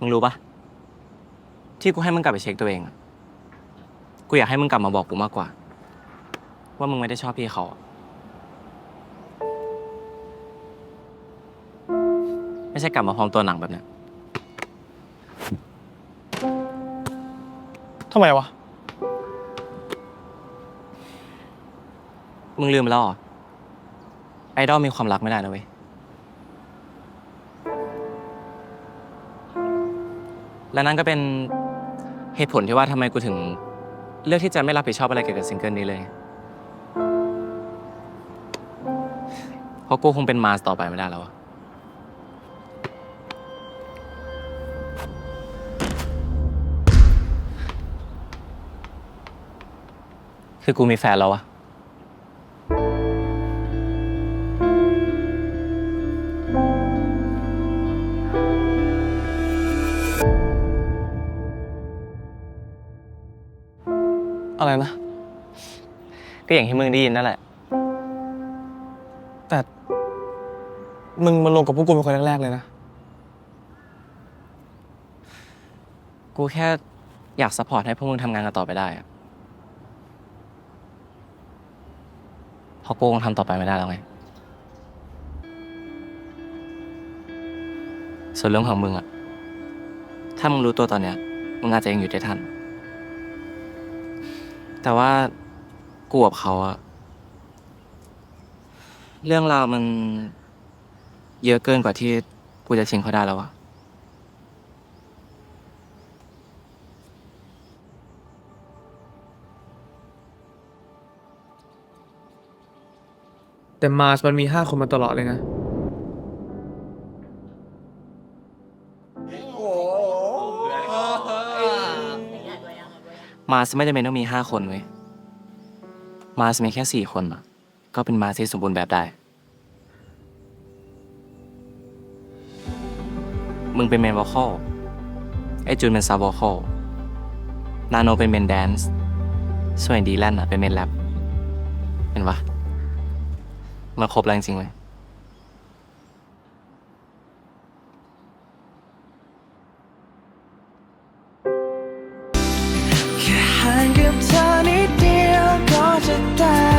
มึงรู้ปะที่กูให้มึงกลับไปเช็คตัวเองอะกูอยากให้มึงกลับมาบอกกูมากกว่า ว่ามึงไม่ได้ชอบพี่เขาอะไม่ใช่กลับมาพร้อมตัวหนังแบบเนี้ยทำไมวะ มึงลืมไปแล้วเหรอไอดอลมีความรักไม่ได้นะเว้ย และนั่นก็เป็นเหตุผลที่ว่าทำไมกูถึงเลือกที่จะไม่รับผิดชอบอะไรเกี่ยวกับซิงเกิลนี้เลย เพราะกูคงเป็นมาสต่อไปไม่ได้แล้วอะคือกูมีแฟนแล้วอะ อะไรนะ ก็อย่างที่มึงได้ยินนั่นแหละ แต่ มึงมาลงกับพวกกูเป็นคนแรกๆเลยนะ กูแค่อยากซัพพอร์ตให้พวกมึงทำงานกันต่อไปได้อะเพราะกูคงทำต่อไปไม่ได้แล้วไง ส่วนเรื่องของมึงอะถ้ามึงรู้ตัวตอนเนี้ย มึงอาจจะยังอยู่ได้ทัน แต่ว่ากูกับเขาอะเรื่องราวมันเยอะเกินกว่าที่กูจะชิงเขาได้แล้วอะแต่มาสมันมีห้าคนมาตลอดเลยนะ มาสไม่จำเป็นต้องมีห้าคนเว้ย มาสมีแค่สี่คนอะก็เป็นมาสที่สมบูรณ์แบบได้ มึงเป็นเมนวอลคอลไอจูนเป็นซับวอลคอลนาโนเป็นเมนแดนซ์ส่วนดีแลนด์อะเป็นเมนแรปเห็นปะมันครบแล้วจริงๆเว้ย แค่ห่างกับเธ